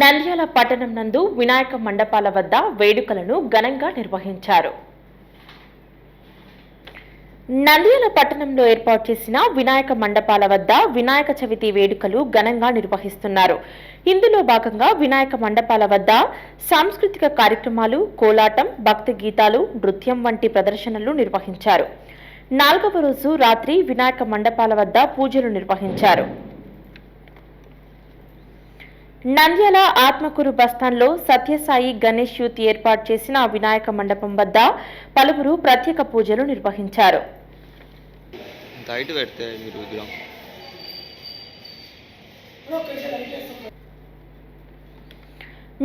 నంద్యాల పట్టణం నందు వినాయక మండపాల వద్ద వేడుకలను ఘనంగా నిర్వహించారు. నంద్యాల పట్టణంలో ఏర్పాటు చేసిన వినాయక మండపాల వద్ద వినాయక చవితి వేడుకలు ఘనంగా నిర్వహిస్తున్నారు. ఇందులో భాగంగా వినాయక మండపాల వద్ద సాంస్కృతిక కార్యక్రమాలు కోలాటం భక్తి గీతాలు నృత్యం వంటి ప్రదర్శనలు నిర్వహించారు. నాలుగవ రోజు రాత్రి వినాయక మండపాల వద్ద పూజలు నిర్వహించారు. నంద్యాల ఆత్మకూరు బస్టాండ్లో సత్యసాయి గణేష్ యూత్ ఏర్పాటు చేసిన వినాయక మండపం వద్ద పలువురు ప్రత్యేక పూజలు నిర్వహించారు.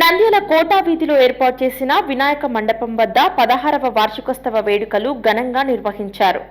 నంద్యాల కోటా వీధిలో ఏర్పాటు చేసిన వినాయక మండపం వద్ద పదహారవ వార్షికోత్సవ వేడుకలు ఘనంగా నిర్వహించారు.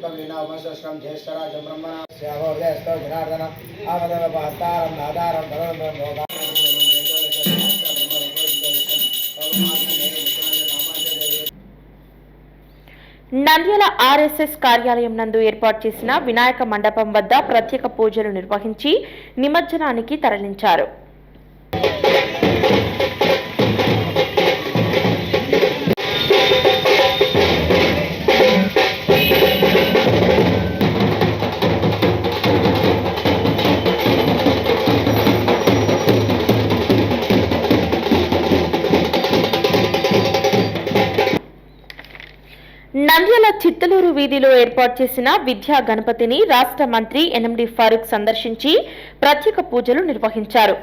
ఓం గణానాహం త్వా గణపతిం వామహే కల్పం వినామశస్కం జ్యేష్ఠరాజం బ్రహ్మణా శ్యామోదయస్తో జనార్దనం ఆమదన పహస్తారం నాదారం పరమం నంద్యాల ఆర్ఎస్ఎస్ కార్యాలయం నందు ఏర్పాటు చేసిన వినాయక మండపం వద్ద ప్రత్యేక పూజలు నిర్వహించి నిమజ్జనానికి తరలించారు. చిత్తలూరు వీధిలో ఏర్పాటు చేసిన విద్యా గణపతిని రాష్ట్ర మంత్రి ఎన్ఎండి ఫారూక్ సందర్శించి ప్రత్యేక పూజలు నిర్వహించారు.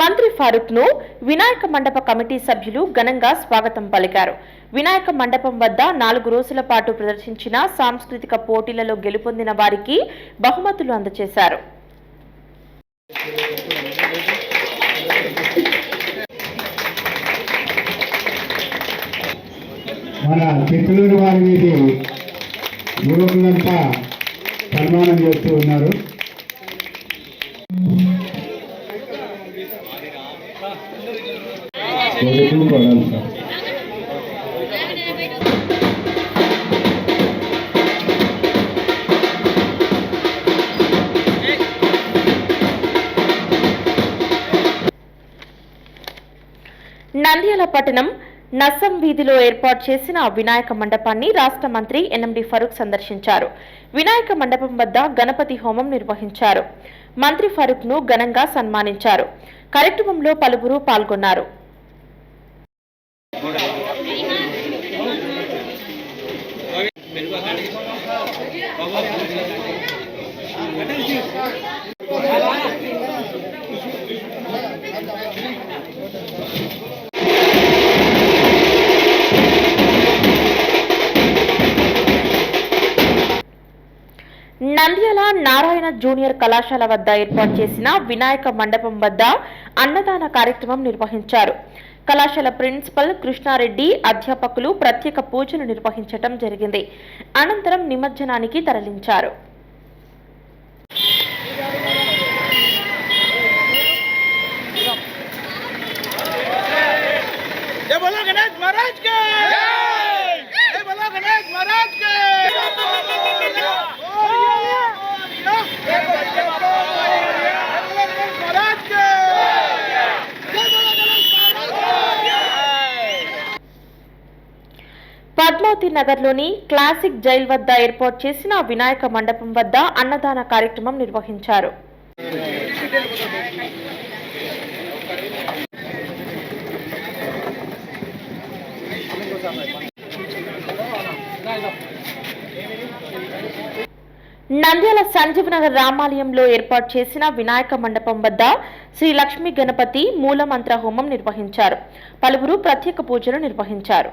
మంత్రి ఫారూక్ను వినాయక మండప కమిటీ సభ్యులు ఘనంగా స్వాగతం పలికారు. వినాయక మండపం వద్ద నాలుగు రోజుల పాటు ప్రదర్శించిన సాంస్కృతిక పోటీలలో గెలుపొందిన వారికి బహుమతులు అందజేశారు మన చిత్తూరు వారి యువకులంతా సన్మానం చేస్తూ ఉన్నారు. నంద్యాల పట్టణం నస్సం వీధిలో ఏర్పాటు చేసిన వినాయక మండపాన్ని రాష్ట్ర మంత్రి ఎన్ఎండి ఫరూక్ సందర్శించారు. వినాయక మండపం వద్ద గణపతి హోమం నిర్వహించారు. మంత్రి ఫరూక్ను ఘనంగా సన్మానించారు. కార్యక్రమంలో పలువురు పాల్గొన్నారు. నంద్యాల నారాయణ జూనియర్ కళాశాల వద్ద ఏర్పాటు చేసిన వినాయక మండపం వద్ద అన్నదాన కార్యక్రమం నిర్వహించారు. కళాశాల ప్రిన్సిపల్ కృష్ణారెడ్డి అధ్యాపకులు ప్రత్యేక పూజలు నిర్వహించడం జరిగింది. అనంతరం నిమజ్జనానికి తరలించారు. మహారాజ్ పద్మావతి నగర్లోని క్లాసిక్ జైల్ వద్ద ఏర్పాటు చేసిన వినాయక మండపం వద్ద అన్నదాన కార్యక్రమం నిర్వహించారు. నంద్యాల సంజీవనగర్ రామాలయంలో ఏర్పాటు చేసిన వినాయక మండపం వద్ద శ్రీ లక్ష్మీ గణపతి మూలమంత్ర హోమం నిర్వహించారు. పలువురు ప్రత్యేక పూజలు నిర్వహించారు.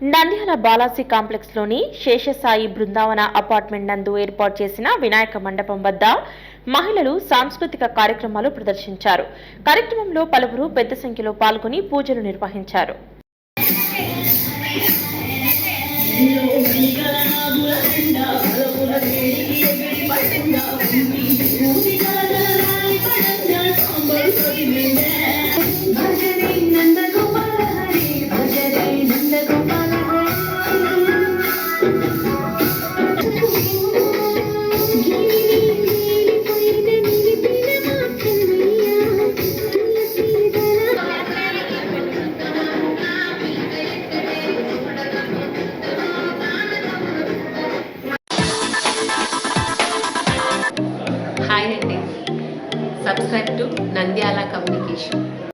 నంద్యాల బాలాజీ కాంప్లెక్స్లోని శేషసాయి బృందావన అపార్ట్మెంట్ నందు ఏర్పాటు చేసిన వినాయక మండపం వద్ద మహిళలు సాంస్కృతిక కార్యక్రమాలు ప్రదర్శించారు. కార్యక్రమంలో పలువురు పెద్ద సంఖ్యలో పాల్గొని పూజలు నిర్వహించారు. Back to Nandyal communication